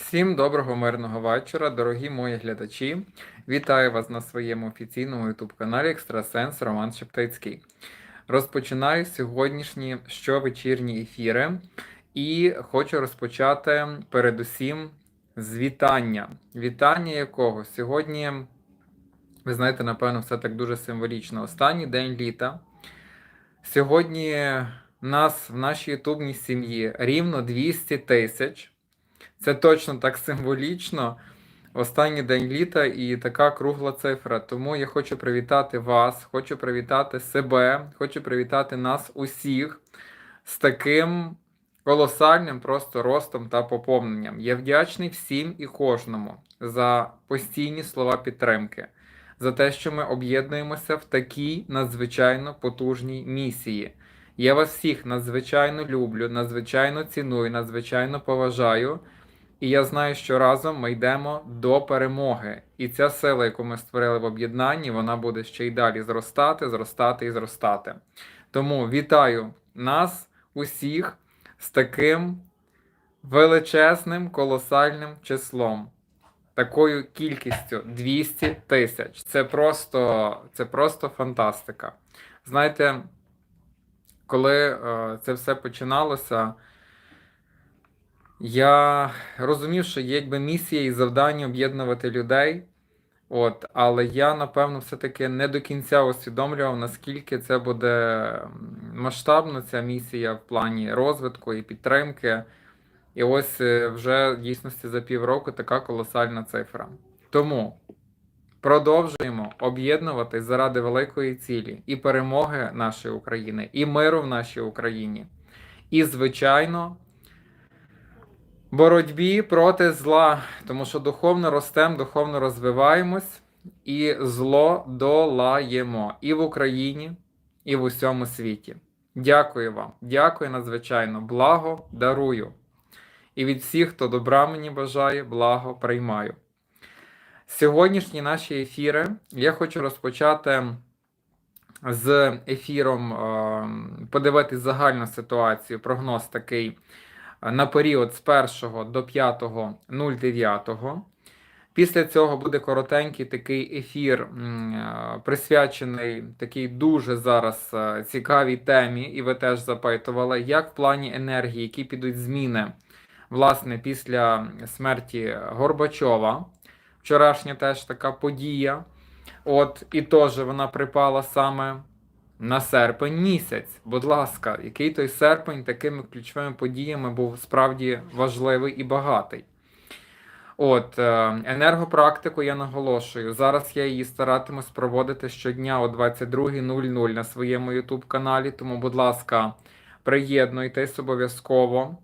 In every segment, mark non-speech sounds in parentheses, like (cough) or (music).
Всім доброго мирного вечора, дорогі мої глядачі. Вітаю вас на своєму офіційному youtube каналі Екстрасенс Роман Шептицький. Розпочинаю сьогоднішні щовечірні ефіри і хочу розпочати передусім з вітання. Вітання якого сьогодні, ви знаєте, напевно, все так дуже символічно. Останній день літа. Сьогодні нас в нашій ютубній сім'ї рівно 200 тисяч. Це точно так символічно. Останній день літа і така кругла цифра. Тому я хочу привітати вас, хочу привітати себе, хочу привітати нас усіх з таким колосальним просто ростом та поповненням. Я вдячний всім і кожному за постійні слова підтримки, за те, що ми об'єднуємося в такій надзвичайно потужній місії. Я вас всіх надзвичайно люблю, надзвичайно ціную, надзвичайно поважаю. І я знаю, що разом ми йдемо до перемоги. І ця сила, яку ми створили в об'єднанні, вона буде ще й далі зростати, зростати і зростати. Тому вітаю нас усіх з таким величезним колосальним числом, такою кількістю 200 тисяч. Це просто, це просто фантастика. Знаєте, коли е, це все починалося. Я розумів, що є якби місія і завдання об'єднувати людей. От, але я, напевно, все-таки не до кінця усвідомлював, наскільки це буде масштабна ця місія в плані розвитку і підтримки. І ось е, вже в дійсності за півроку така колосальна цифра. Тому продовжуємо об'єднуватись заради великої цілі і перемоги нашої України, і миру в нашій Україні. І, звичайно, боротьбі проти зла, тому що духовно ростемо, духовно розвиваємось і зло долаємо і в Україні, і в усьому світі. Дякую вам, дякую надзвичайно, благо дарую. І від всіх, хто добра мені бажає, благо приймаю. Сьогоднішні наші ефіри я хочу розпочати з ефіром, е, подивитись загальну ситуацію, прогноз такий на період з 1 до 5.09. Після цього буде коротенький такий ефір, е, присвячений такій дуже зараз е, цікавій темі, і ви теж запитували, як в плані енергії, які підуть зміни власне після смерті Горбачова. Вчорашня теж така подія. От, і теж вона припала саме на серпень місяць. Будь ласка, який той серпень такими ключовими подіями був справді важливий і багатий. От, е, енергопрактику я наголошую. Зараз я її старатимусь проводити щодня о 22.00 на своєму YouTube каналі. Тому, будь ласка, приєднуйтесь обов'язково.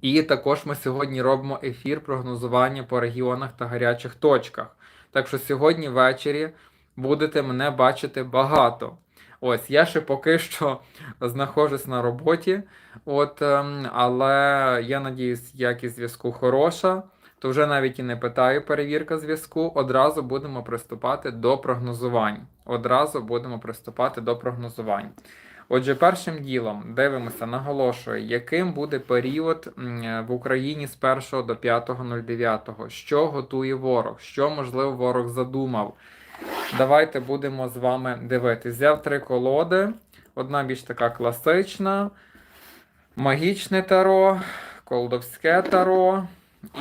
І також ми сьогодні робимо ефір прогнозування по регіонах та гарячих точках. Так що сьогодні ввечері будете мене бачити багато. Ось, я ще поки що знаходжусь на роботі, от, ем, але я надіюсь, якість зв'язку хороша, то вже навіть і не питаю перевірка зв'язку. Одразу будемо приступати до прогнозувань. Одразу будемо приступати до прогнозувань. Отже, першим ділом дивимося, наголошую, яким буде період в Україні з 1 до 5.09, що готує ворог, що, можливо, ворог задумав. Давайте будемо з вами дивитися. Взяв три колоди. Одна більш така класична, магічне таро, колдовське таро.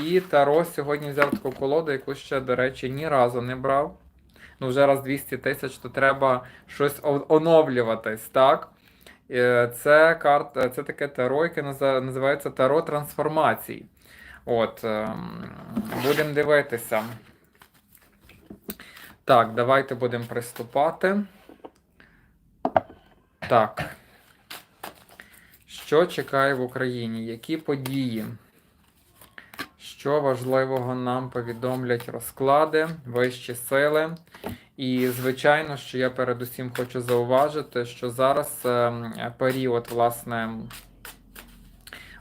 І таро сьогодні взяв таку колоду, яку ще, до речі, ні разу не брав. Ну, вже раз 200 тисяч, то треба щось оновлюватись, так? Е, це карта, це таке таро, яке називається таро трансформацій. От, ем, Будемо дивитися. Так, давайте будемо приступати. Так. Що чекає в Україні? Які події? Що важливого нам повідомлять розклади, вищі сили? І, звичайно, що я передусім хочу зауважити, що зараз ем, період, власне,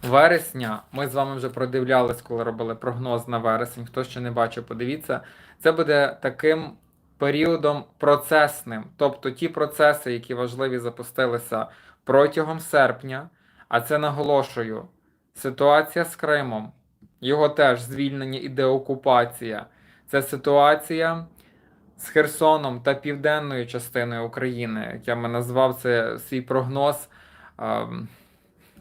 вересня, ми з вами вже продивлялись, коли робили прогноз на вересень. Хто ще не бачив, подивіться, це буде таким періодом процесним. Тобто ті процеси, які важливі запустилися протягом серпня, а це наголошую, ситуація з Кримом, Його теж звільнення і деокупація. Це ситуація з Херсоном та південною частиною України, як я би назвав це свій прогноз. ем,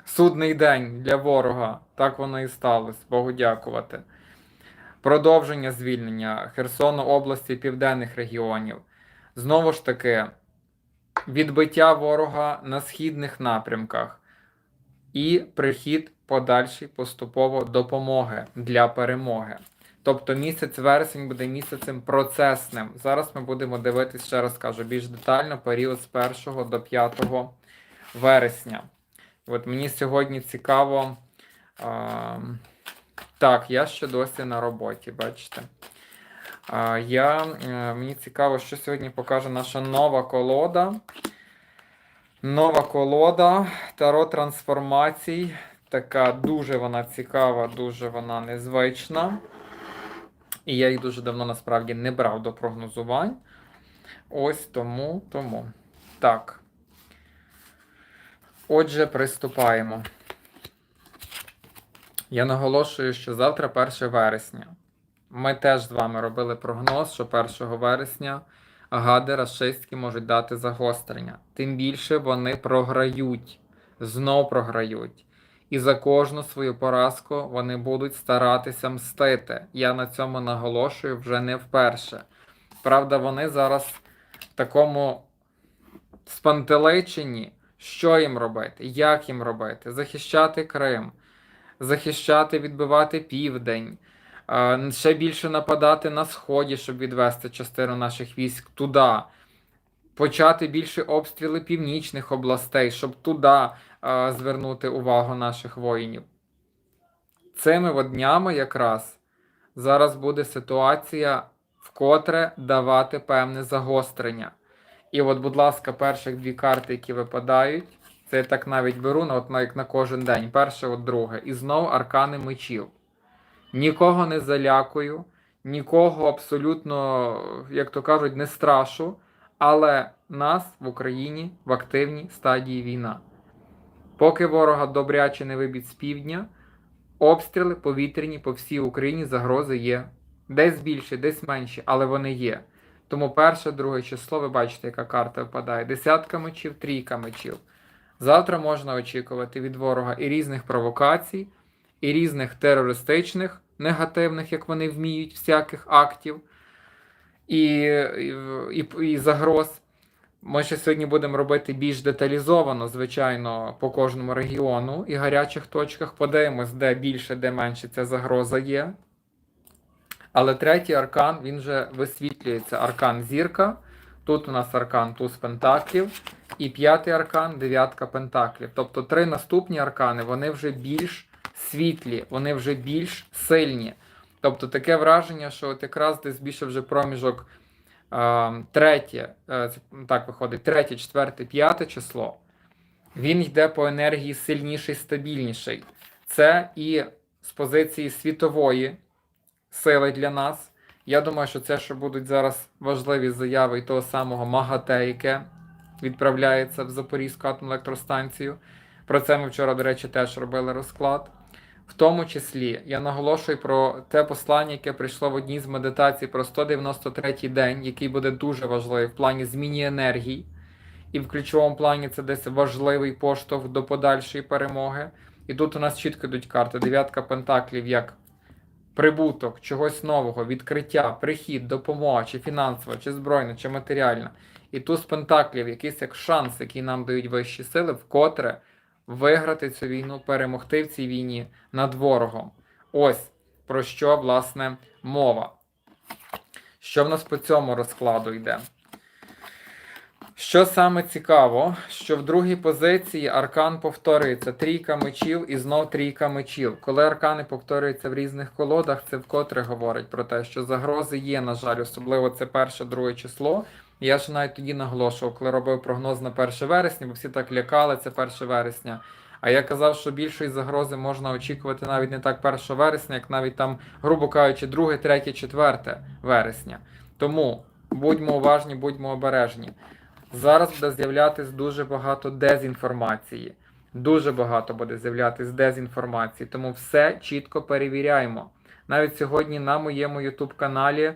Судний день для ворога. Так воно і сталося. Богу дякувати. Продовження звільнення Херсону, області і південних регіонів. Знову ж таки, відбиття ворога на східних напрямках і прихід подальший поступово допомоги для перемоги. Тобто місяць вересень буде місяцем процесним. Зараз ми будемо дивитися, ще раз кажу, більш детально період з 1 до 5 вересня. От мені сьогодні цікаво. А, так, я ще досі на роботі, бачите. Я, мені цікаво, що сьогодні покаже наша нова колода. Нова колода Таро трансформацій. Така дуже вона цікава, дуже вона незвична. І я їх дуже давно насправді не брав до прогнозувань. Ось тому, тому. Так. Отже, приступаємо. Я наголошую, що завтра 1 вересня. Ми теж з вами робили прогноз, що 1 вересня гади рашистські можуть дати загострення. Тим більше вони програють, знов програють. І за кожну свою поразку вони будуть старатися мстити. Я на цьому наголошую вже не вперше. Правда, вони зараз в такому спантеличенні, що їм робити, як їм робити, захищати Крим, захищати, відбивати південь, ще більше нападати на сході, щоб відвести частину наших військ туди, почати більше обстріли північних областей, щоб туди звернути увагу наших воїнів. Цими днями якраз зараз буде ситуація, вкотре давати певне загострення. І от, будь ласка, перших дві карти, які випадають, це я так навіть беру на, от, як на кожен день. Перше, от друге. І знову аркани мечів. Нікого не залякую, нікого абсолютно, як то кажуть, не страшу. Але нас в Україні в активній стадії війна. Поки ворога добряче не вибіть з півдня, обстріли повітряні по всій Україні загрози є. Десь більше, десь менше, але вони є. Тому перше, друге число, ви бачите, яка карта випадає. Десятка мечів, трійка мечів. Завтра можна очікувати від ворога і різних провокацій, і різних терористичних, негативних, як вони вміють, всяких актів і, і, і, загроз. Ми ще сьогодні будемо робити більш деталізовано, звичайно, по кожному регіону і гарячих точках. Подивимось, де більше, де менше ця загроза є. Але третій аркан він вже висвітлюється. Аркан зірка. Тут у нас аркан туз пентаклів. І п'ятий аркан дев'ятка пентаклів. Тобто три наступні аркани вони вже більш світлі, вони вже більш сильні. Тобто таке враження, що от якраз десь більше вже проміжок е, третє, е, так виходить, третє, четверте, п'яте число. Він йде по енергії сильніший, стабільніший. Це і з позиції світової сили для нас. Я думаю, що це ще будуть зараз важливі заяви того самого МАГАТЕ, яке відправляється в Запорізьку атомну електростанцію. Про це ми вчора, до речі, теж робили розклад. В тому числі я наголошую про те послання, яке прийшло в одній з медитацій про 193-й день, який буде дуже важливий в плані зміні енергій. І в ключовому плані це десь важливий поштовх до подальшої перемоги. І тут у нас чітко йдуть карти. Дев'ятка пентаклів як прибуток, чогось нового, відкриття, прихід, допомога, чи фінансова, чи збройна, чи матеріальна. І туз пентаклів, якийсь як шанс, який нам дають вищі сили, вкотре виграти цю війну, перемогти в цій війні над ворогом. Ось про що, власне, мова. Що в нас по цьому розкладу йде? Що саме цікаво, що в другій позиції аркан повторюється трійка мечів і знов трійка мечів. Коли аркани повторюються в різних колодах, це вкотре говорить про те, що загрози є, на жаль, особливо це перше, друге число. Я ж навіть тоді наголошував, коли робив прогноз на 1 вересня, бо всі так лякали, це 1 вересня. А я казав, що більшої загрози можна очікувати навіть не так 1 вересня, як навіть там, грубо кажучи, 2, 3, 4 вересня. Тому будьмо уважні, будьмо обережні. Зараз буде з'являтися дуже багато дезінформації. Дуже багато буде з'являтись дезінформації, тому все чітко перевіряємо. Навіть сьогодні на моєму YouTube каналі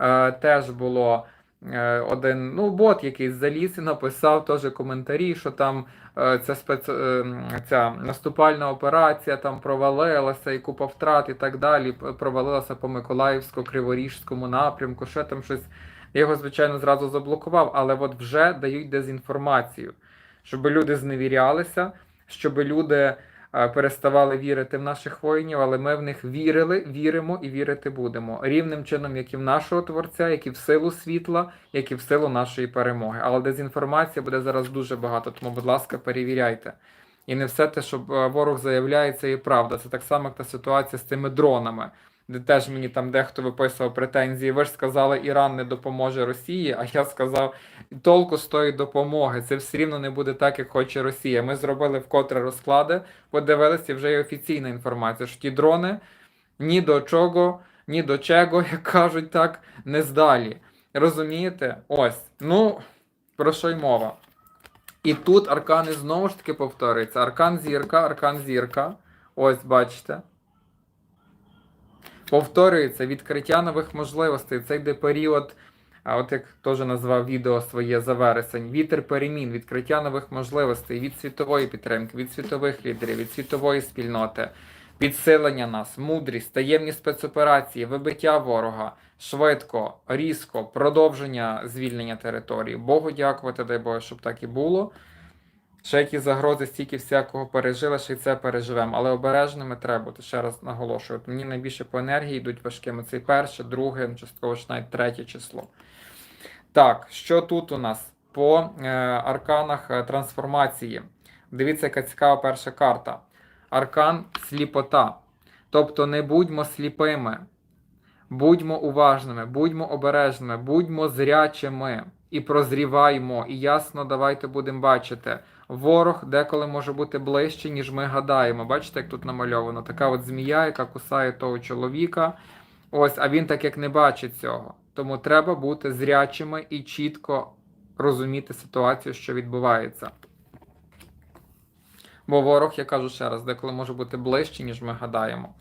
е, теж було е, один ну, бот, який заліз і написав теж коментарі, що там е, ця, спец... е, ця наступальна операція там провалилася, і купа втрат і так далі. Провалилася по Миколаївсько-Криворіжському напрямку, ще там щось. Я його, звичайно, зразу заблокував, але от вже дають дезінформацію, щоб люди зневірялися, щоб люди е, переставали вірити в наших воїнів, але ми в них вірили, віримо і вірити будемо. Рівним чином, як і в нашого Творця, як і в силу світла, як і в силу нашої перемоги. Але дезінформація буде зараз дуже багато, тому, будь ласка, перевіряйте. І не все те, що е, ворог заявляє, це і правда. Це так само, як та ситуація з цими дронами, де теж мені там дехто виписував претензії. Ви ж сказали, Іран не допоможе Росії, а я сказав, толку з тої допомоги. Це все рівно не буде так, як хоче Росія. Ми зробили вкотре розклади, подивилися, вже є офіційна інформація, що ті дрони ні до чого, ні до чого, (laughs) як кажуть так, не здалі. Розумієте? Ось. Ну, про що й мова? І тут аркани знову ж таки повторюються. Аркан зірка, аркан зірка. Ось, бачите. Повторюється відкриття нових можливостей. Це йде період, а от як теж назвав відео своє за вересень, вітер перемін, відкриття нових можливостей від світової підтримки, від світових лідерів, від світової спільноти, підсилення нас, мудрість, таємні спецоперації, вибиття ворога, швидко, різко, продовження звільнення території. Богу дякувати, дай Боже, щоб так і було. Ще які загрози, стільки всякого пережили, ще й це переживемо. Але обережними треба бути. Ще раз наголошую. Мені найбільше по енергії йдуть важкими. Це перше, друге, частково ж навіть третє число. Так, що тут у нас по е, арканах е, трансформації? Дивіться, яка цікава перша карта. Аркан сліпота. Тобто не будьмо сліпими, будьмо уважними, будьмо обережними, будьмо зрячими і прозріваймо. І ясно, давайте будемо бачити. Ворог деколи може бути ближче, ніж ми гадаємо. Бачите, як тут намальовано? Така от змія, яка кусає того чоловіка. Ось, а він так як не бачить цього. Тому треба бути зрячими і чітко розуміти ситуацію, що відбувається. Бо ворог, я кажу ще раз, деколи може бути ближче, ніж ми гадаємо.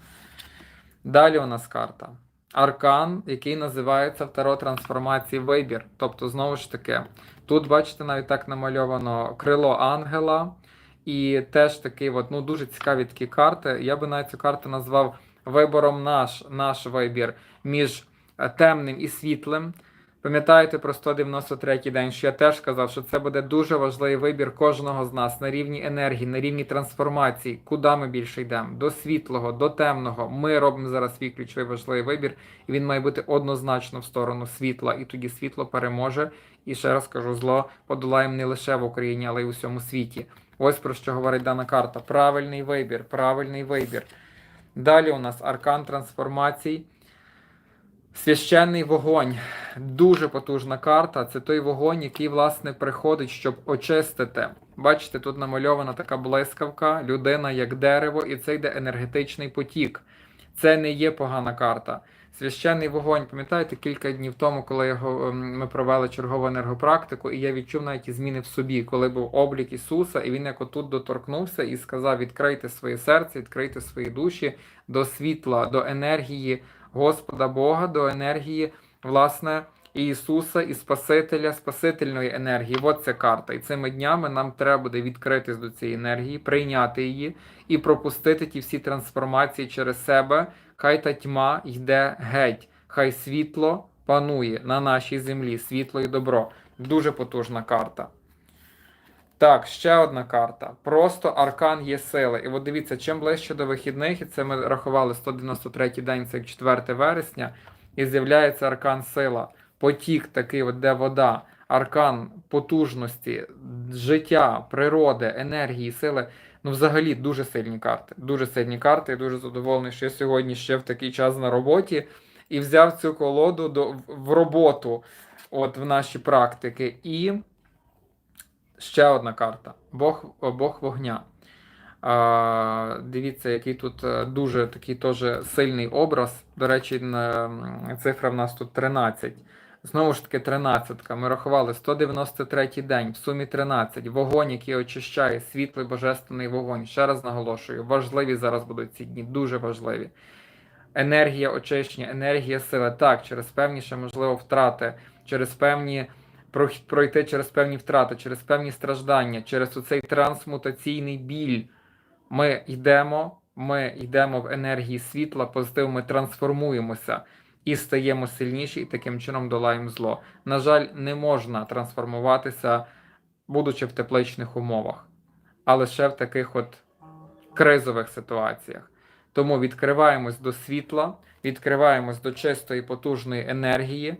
Далі у нас карта. Аркан, який називається в Таро трансформації вибір. Тобто, знову ж таки, тут, бачите, навіть так намальовано крило ангела. І теж такий, от, ну, дуже цікаві такі карти. Я би навіть цю карту назвав вибором наш, наш вибір між е, темним і світлим. Пам'ятаєте про 193-й день, що я теж казав, що це буде дуже важливий вибір кожного з нас на рівні енергії, на рівні трансформації, куди ми більше йдемо, до світлого, до темного. Ми робимо зараз свій ключовий важливий вибір, і він має бути однозначно в сторону світла. І тоді світло переможе. І ще раз кажу, зло подолаємо не лише в Україні, але й у всьому світі. Ось про що говорить дана карта. Правильний вибір, правильний вибір. Далі у нас аркан трансформацій. Священний вогонь. Дуже потужна карта. Це той вогонь, який, власне, приходить, щоб очистити. Бачите, тут намальована така блискавка, людина як дерево, і це йде енергетичний потік. Це не є погана карта. Священний вогонь, пам'ятаєте, кілька днів тому, коли його, ем, ми провели чергову енергопрактику, і я відчув навіть зміни в собі, коли був облік Ісуса, і він як отут доторкнувся і сказав: відкрийте своє серце, відкрийте свої душі до світла, до енергії Господа Бога, до енергії, власне, Ісуса і Спасителя, Спасительної енергії. От ця карта. І цими днями нам треба буде відкритись до цієї енергії, прийняти її і пропустити ті всі трансформації через себе. Хай та тьма йде геть, хай світло панує на нашій землі, світло і добро. Дуже потужна карта. Так, ще одна карта. Просто аркан є сили. І от дивіться, чим ближче до вихідних, і це ми рахували 193 день, це як 4 вересня, і з'являється аркан сила. Потік такий, от де вода, аркан потужності, життя, природи, енергії, сили. Ну, взагалі, дуже сильні карти. Дуже сильні карти. Я дуже задоволений, що я сьогодні ще в такий час на роботі і взяв цю колоду до, в роботу от в наші практики. І ще одна карта. Бог, Бог вогня. А, дивіться, який тут е, дуже такий теж сильний образ. До речі, цифра в нас тут 13. Знову ж таки, 13. Ми рахували 193 день, в сумі 13. Вогонь, який очищає, світлий божественний вогонь. Ще раз наголошую, важливі зараз будуть ці дні, дуже важливі. Енергія очищення, енергія сили. Так, через певні ще, можливо, втрати, через певні пройти через певні втрати, через певні страждання, через оцей трансмутаційний біль. Ми йдемо, ми йдемо в енергії світла, позитив, ми трансформуємося і стаємо сильніші, і таким чином долаємо зло. На жаль, не можна трансформуватися, будучи в тепличних умовах, а лише в таких от кризових ситуаціях. Тому відкриваємось до світла, відкриваємось до чистої потужної енергії,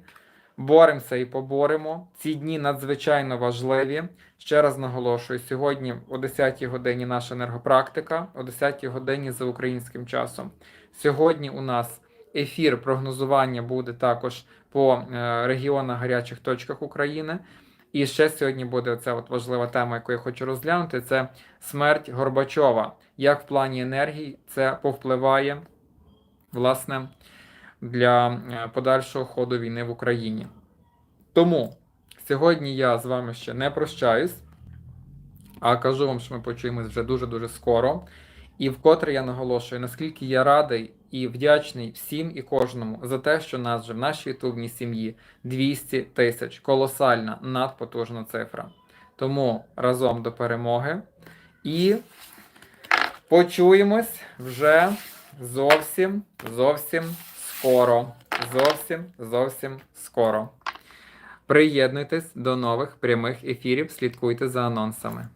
боремося і поборемо. Ці дні надзвичайно важливі. Ще раз наголошую: сьогодні о 10-й годині наша енергопрактика, о 10-й годині за українським часом. Сьогодні у нас ефір прогнозування буде також по е, регіонах гарячих точках України. І ще сьогодні буде оця от важлива тема, яку я хочу розглянути: це смерть Горбачова. Як в плані енергії це повпливає власне для е, подальшого ходу війни в Україні. Тому сьогодні я з вами ще не прощаюсь, а кажу вам, що ми почуємось вже дуже-дуже скоро. І вкотре я наголошую, наскільки я радий і вдячний всім і кожному за те, що нас вже в нашій ютубній сім'ї 200 тисяч. Колосальна, надпотужна цифра. Тому разом до перемоги. І почуємось вже зовсім, зовсім скоро. Зовсім, зовсім скоро. Приєднуйтесь до нових прямих ефірів, слідкуйте за анонсами.